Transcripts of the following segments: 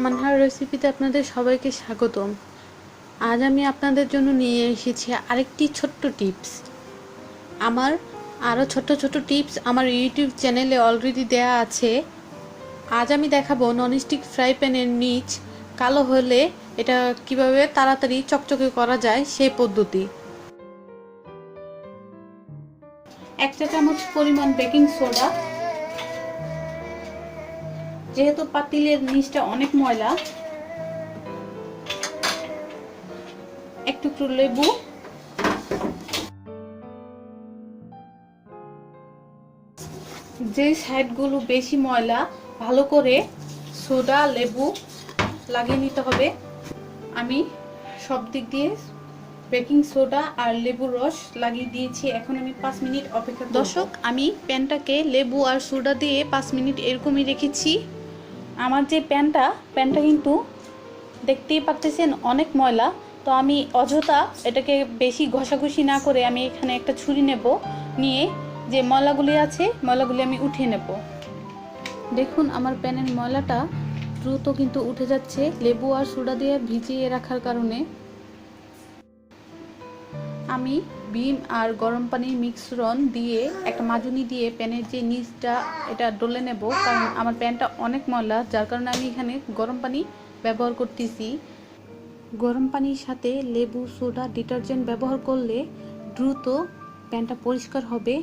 মানহার রেসিপিতে আপনাদের সবাইকে স্বাগতম। আজ আমি আপনাদের জন্য নিয়ে এসেছি আরেকটি ছোট্ট টিপস। আমার আরও ছোট ছোট টিপস আমার ইউটিউব চ্যানেলে অলরেডি দেয়া আছে। আজ আমি দেখাবো ননস্টিক ফ্রাই প্যানের নিচ কালো হলে এটা কীভাবে তাড়াতাড়ি চকচকে করা যায় সেই পদ্ধতি। এক চা চামচ পরিমাণ বেকিং সোডা যেহেতু পাতিলের নিচটা অনেক ময়লা একটু একটু লেবু, যে সাইডগুলো বেশি ময়লা, ভালো করে সোডা, লেবু লাগিয়ে নিতে হবে। আমি সব দিক দিয়ে বেকিং সোডা আর লেবুর রস লাগিয়ে দিয়েছি। এখন আমি পাঁচ মিনিট অপেক্ষা দর্শক, আমি প্যানটাকে লেবু আর সোডা দিয়ে পাঁচ মিনিট এরকমই রেখেছি। আমার যে প্যানটা প্যানটা কিন্তু দেখতেই পাচ্ছেন অনেক ময়লা। তো আমি অযথা এটাকে বেশি ঘষাঘষি না করে আমি এখানে একটা ছুরি নেব, নিয়ে যে ময়লাগুলি আছে, ময়লাগুলি আমি উঠিয়ে নেব। দেখুন, আমার প্যানের ময়লাটা দ্রুত কিন্তু উঠে যাচ্ছে। লেবু আর সোডা দিয়ে ভিজিয়ে রাখার কারণে। আমি বিম আর গরম পানির মিশ্রণ দিয়ে একটা মাজুনি দিয়ে প্যানের যে নিচটা, এটা ডলে নেব। কারণ আমার প্যানটা অনেক ময়লা, যার কারণে আমি এখানে গরম পানি ব্যবহার করতেছি। গরম পানির সাথে লেবু, সোডা, ডিটারজেন্ট ব্যবহার করলে দ্রুত প্যানটা পরিষ্কার হবে।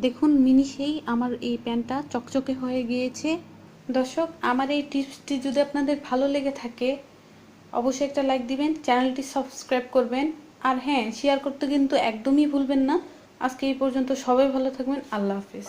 দেখুন মিনিশেই আমার এই প্যানটা চকচকে হয়ে গিয়েছে। দর্শক, আমার এই টিপসটি যদি আপনাদের ভালো লেগে থাকে, অবশ্যই একটা লাইক দিবেন, চ্যানেলটি সাবস্ক্রাইব করবেন। আর হ্যাঁ শেয়ার করতে কিন্তু একদমই ভুলবেন না। আজকে এই পর্যন্ত সবাই ভালো থাকবেন। আল্লাহ হাফিজ।